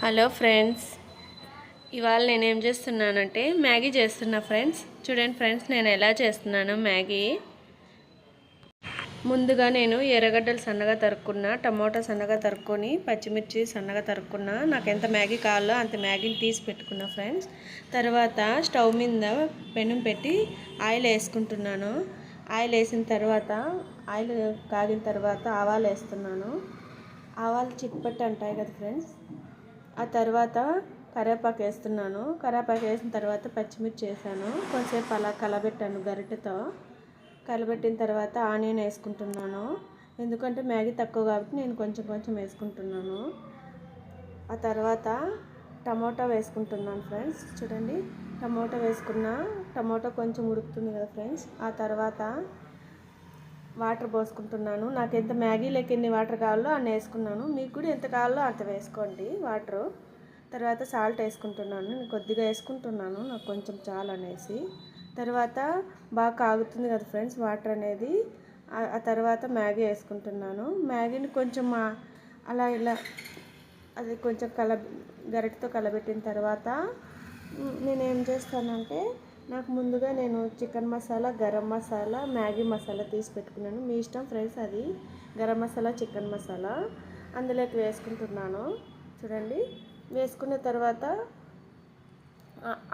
Hello friends. ఇవాళ నేను ఏం చేస్తున్నానంటే మ్యాగీ చేస్తున్నా ఫ్రెండ్స్. చూడండి ఫ్రెండ్స్ నేను ఎలా చేస్తున్నాను మ్యాగీ. ముందుగా నేను ఎర్రగడ్డలు సన్నగా తరుక్కున్నా టమోటా సన్నగా తరుక్కొని పచ్చిమిర్చి సన్నగా తరుక్కున్నా. నాకు ఎంత మ్యాగీ కావాలో అంత మ్యాగీని తీసి పెట్టుకున్నా ఫ్రెండ్స్. తర్వాత స్టవ్ మీద పెనం పెట్టి ఆయిల్ వేసుకుంటున్నాను. ఆయిల్ వేసిన తర్వాత ఆయిల్ కాగిన తర్వాత ఆవాలు వేస్తున్నాను. ఆవాలు చిట్పట్టి అంటాయి కదా ఫ్రెండ్స్. ఆ తర్వాత కరివేపాకు వేస్తున్నాను. కరివేపాకు వేసిన తర్వాత పచ్చిమిర్చి వేసాను. కొంచెంసేపు అలా కలబెట్టాను గరిటెతో. కలబెట్టిన తర్వాత ఆనియన్ వేసుకుంటున్నాను. ఎందుకంటే మ్యాగీ తక్కువ కాబట్టి నేను కొంచెం కొంచెం వేసుకుంటున్నాను. ఆ తర్వాత టమోటా వేసుకుంటున్నాను ఫ్రెండ్స్. చూడండి టమోటా వేసుకున్న టమోటా కొంచెం ఉడుకుతుంది కదా ఫ్రెండ్స్. ఆ తర్వాత వాటర్ పోసుకుంటున్నాను. నాకు ఎంత మ్యాగీలోకి ఎన్ని వాటర్ కావాలో అన్ని వేసుకున్నాను. మీకు కూడా ఎంత కావాలో అంత వేసుకోండి వాటరు. తర్వాత సాల్ట్ వేసుకుంటున్నాను. నేను కొద్దిగా వేసుకుంటున్నాను. నాకు కొంచెం చాలు అనేసి. తర్వాత బాగా కాగుతుంది కదా ఫ్రెండ్స్ వాటర్ అనేది. ఆ తర్వాత మ్యాగీ వేసుకుంటున్నాను. మ్యాగీని కొంచెం అలా ఇలా అది కొంచెం కల గరిటతో కలబెట్టిన తర్వాత నేను ఏం చేస్తానంటే నాకు ముందుగా నేను చికెన్ మసాలా గరం మసాలా మ్యాగీ మసాలా తీసి పెట్టుకున్నాను. మీ ఇష్టం ఫ్రెండ్స్ అది. గరం మసాలా చికెన్ మసాలా అందులోకి వేసుకుంటున్నాను. చూడండి. వేసుకున్న తర్వాత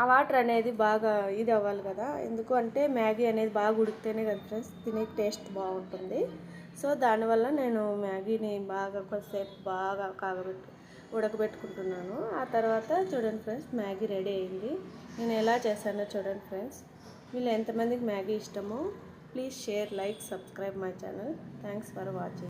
ఆ వాటర్ అనేది బాగా ఇది అవ్వాలి కదా. ఎందుకు అంటే మ్యాగీ అనేది బాగా ఉడికితేనే కదా ఫ్రెండ్స్ తినే టేస్ట్ బాగుంటుంది. సో దానివల్ల నేను మ్యాగీని బాగా కొద్దిసేపు బాగా కాగబెట్టి ఉడకబెట్టుకుంటున్నాను. ఆ తర్వాత చూడండి ఫ్రెండ్స్ మ్యాగీ రెడీ అయింది. నేను ఎలా చేశానో చూడండి ఫ్రెండ్స్. వీళ్ళు ఎంతమందికి మ్యాగీ ఇష్టమో please share like subscribe my channel. Thanks for watching.